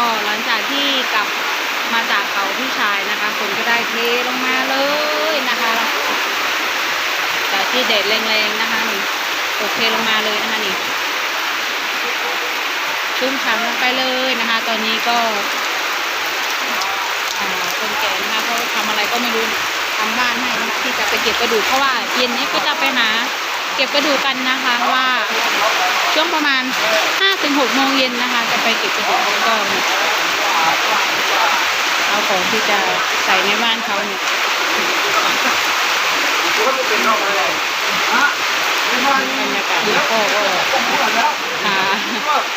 ก็หลังจากที่กลับมาจากเขาพี่ชายนะคะฝนก็ได้เทลงมาเลยนะคะจากที่แดดแรงๆนะคะนี่ตกเทลงมาเลยนะคะนี่ชุ่มฉ่ำลงไปเลยนะคะ ตอนนี้ก็คนแก่นะคะเขาทำอะไรก็ไม่รู้ทำบ้านให้ที่จะไปเก็บกระดูกเพราะว่าเย็นนี้ก็จะไปหา ก็บกระดูกกันนะคะว่าช่วงประมาณ5ถึง6โมงเย็นนะคะ จะไปเก็บกระดูกแล้วก็เอาของที่จะใส่ในบ้านเขาเนี่ยบรรยากาศแล้วก็พา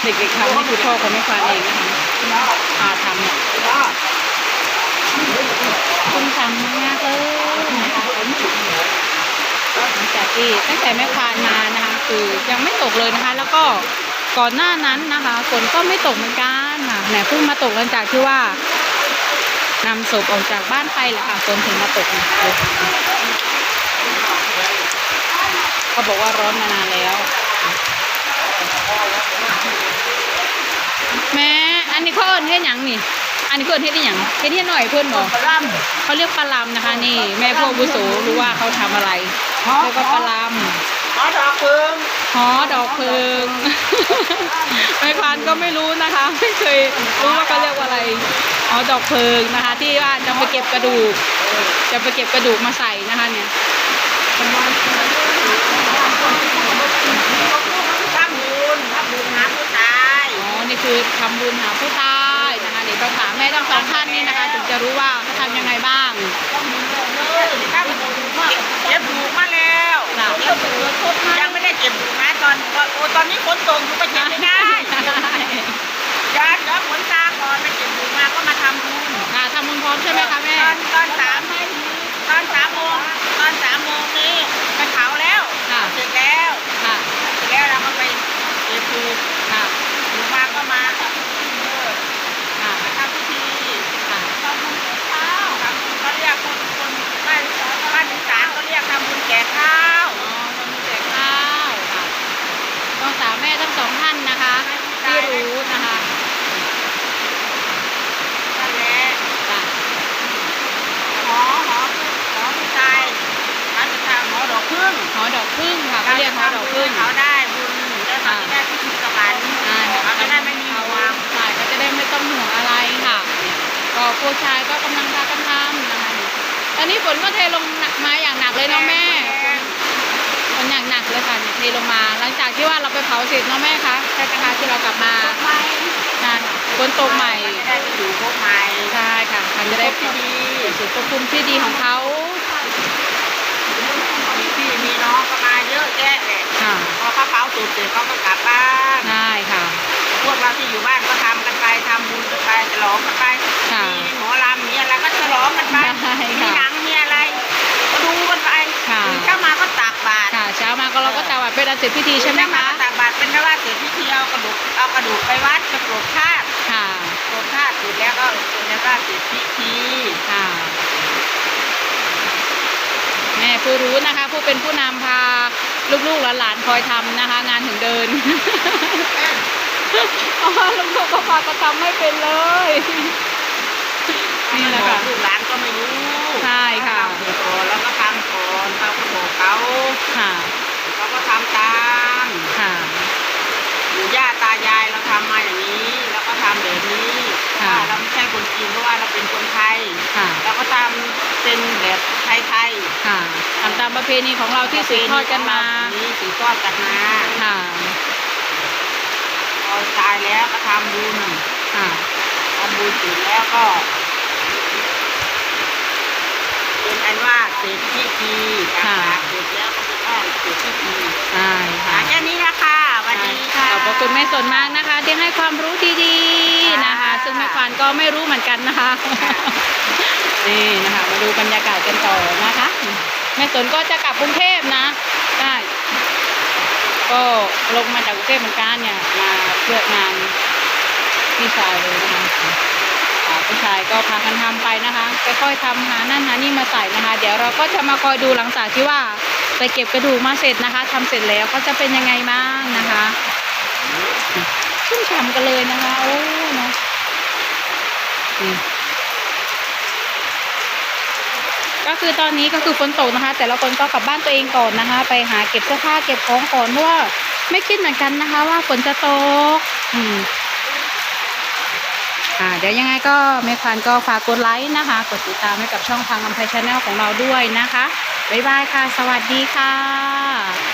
เด็กๆทำนี่คือพ่อของแม่ควานเองนะคะพาทำเนี่ยคุณทำมากๆเลยนะคะ หลังจากที่ตั้งแต่แม่ควานมานะคะคือยังไม่ตกเลยนะคะ แล้วก็ก่อนหน้านั้นนะคะฝนก็ไม่ตกเหมือนกันค่ะแหมเพิ่งมาตกหลังจากที่ว่านำศพออกจากบ้านไปแหละค่ะฝนถึงมาตกเขาบอกว่าร้อนมานานแล้ว แม่อันนี้เขาเอิ้นเฮ็ดหยังนี่ อันนี้เขาเอิ้นเฮ็ดอีหยังเฮ็ดเฮ็ดหน่อยเพื่อนบอกปลาล่เขาเรียกปลาลำนะคะ นี่ แม่พวกบุโสรู้ว่าเขาทำอะไรเรียกว่าปลาลำหอดอกเพิงำหอดอกเพลิงแม่พานก็ไม่รู้นะคะ ไม่เคยรู้ว่าเขาเรียกว่าอะไรหอดอกเพลิงนะคะ ที่ว่าจะไปเก็บกระดูก จะไปเก็บกระดูกมาใส่นะคะเนี่ยทำบุญทำบุญหาผู้ตายอ๋อนี่คือทำบุญหาผู้ตาย นะคะเดี๋ยวต้องถามแม่ทั้งสองท่านนี่นะคะถึงจะรู้ว่าเขาทำยังไงบ้างทำบุญเก็บดูมาแล้วค่ะเก็บดูยังไม่ได้เก็บดูนะตอนโอ้ตอนนี้ฝนตกอยู่ไปเก็บไม่ได้ย้อนย้อนฝนตาก่อนไปเก็บดูมาก็มาทำบุญค่ะทำบุญพร้อมใช่ไหมคะแม่ตอนตอนสามตอนสามโมงตอนสามโมงนี้ไปเผาแล้ว ค่ะ เสร็จแล้ว ค่ะ เสร็จแล้วเราก็ไปเก็บดู ค่ะ ดูมาก็มาเออ ค่ะ มาทำพิธี ค่ะ ทำบุญแจกข้าวทำบุญเขาเรียกคนคนบ้านบ้านอีสานเขาเรียกทำบุญแจกข้าว อ๋อทำบุญแจกข้าวค่ะต้องสาวแม่ทั้งสองท่านนะคะ ที่รู้นะคะ นั่นแหละ ค่ะ หอหอหอผู้ชายพระจะทำหอดอกพึ่ง หอดอกพึ่ง ค่ะเขาเรียกหอดอกพึ่งเขาได้บุญแล้วเขาจะได้พิธีสวรรค์ใช่ค่ะเขาจะได้ไม่มีห่วงใช่ก็จะได้ไม่ต้องห่วงอะไรค่ะเนี่ยก็ผู้ชายก็กำลังพากันทำนะคะนี่ตอนนี้ฝนก็เทลงหนักมาอย่างหนักเลยเนาะแม่ฝนอย่างหนักเลยค่ะเนี่ยเทลงมา หลังจากที่ว่าเราไปเผาเสร็จเนาะแม่คะใช่ไหมคะที่เรากลับมาไม่งานฝนตกใหม่จะได้ไปอยู่พวกใหม่ใช่ค่ะมันจะได้ที่ดีสุดควบคุมที่ดีของเขา มีพี่มีน้องก็มาเยอะแยะเลยค่ะ พอเขาเผาสุดเสร็จเขาก็กลับบ้านใช่ค่ะ พวกเราที่อยู่บ้านก็ทำกันไปทำบุญกันไปฉลองกันไปค่ะ มีหมอลำมีอะไรก็ฉลองกันไปใช่มีค่ะหนังมีอะไร ก็ดูกันไปค่ะ ตื่นเช้ามาก็ตักบาตรค่ะ เช้ามาก็เราก็จะวัดเป็นอันเสร็จพิธีใช่ไหมเช้ามาคะ ก็ตักบาตรเป็นว่าเสร็จพิธีเอากระดูกเอากระดูกไปวัดไปโปรดธาตุค่ะโปรดธาตุเสร็จแล้วก็เป็นว่าเสร็จพิธี ค่ะ แม่ผู้รู้นะคะ ผู้เป็นผู้นำพาลูกๆหลานๆคอยทำนะคะ งานถึงเดินอ๋อลูกๆก็พาก็ทำไม่เป็นเลยนี่แหละค่ะลูกหลานก็ไม่รู้ใช่ค่ะทำเสร็จก่อนแล้วก็ทำก่อนเขาก็บอกเขาค่ะเขาก็ทำตามค่ะปู่ย่าตายายเราทำมาอย่างนี้ แล้วก็ทำแบบนี้ค่ะว่าเราไม่ใช่คนจีนเพราะว่าเราเป็นคนไทยค่ะเราก็ทำเป็นแบบไทยๆ ค่ะทำตามประเพณีของเราที่สืบทอดกันมานี่สืบทอดกันมาค่ะพอตายแล้วก็ทำบุญค่ะทำบุญเสร็จแล้วก็เป็นอันว่าเสร็จพิธีต่างๆเสร็จแล้วก็เป็นว่าเสร็จพิธีใช่ค่ะแค่นี้ละค่ะสวันนี้ค่ะขอบพระคุณแม่สนมากนะคะที่ให้ความรู้ดีๆนะคะค่ะซึ่งแม่ควานก็ไม่รู้เหมือนกันนะคะนี่นะคะมา ดูบรรยากาศกันต่อนะคะแม่สนก็จะกลับกรุงเทพนะได้ก็ลงมาจากกรุงเทพเหมือนกันเนี่ยมาเพื่องานพี่ชายเลยนะคะอ่าพี่ชายก็พากันทำไปนะคะค่อยๆทำหานั่นหานี่มาใส่นะคะ เดี๋ยวเราก็จะมาคอยดูหลังจากที่ว่าไปเก็บกระดูกมาเสร็จนะคะทำเสร็จแล้วก็จะเป็นยังไงบ้างนะคะชุ่มฉ่ำกันเลยนะคะโอ้เนาะ ก็คือตอนนี้ก็คือฝนตกนะคะ แต่ละคนก็กลับบ้านตัวเองก่อนนะคะ ไปหาเก็บเสื้อผ้าเก็บของก่อนเพราะว่าไม่คิดเหมือนกันนะคะ ว่าฝนจะตกอืมอ่าเดี๋ยวยังไงก็แม่ควันก็ฝากกดไลค์นะคะ กดติดตามให้กับช่องทางอัมไพชาแนลของเราด้วยนะคะ บ๊ายบายค่ะ สวัสดีค่ะ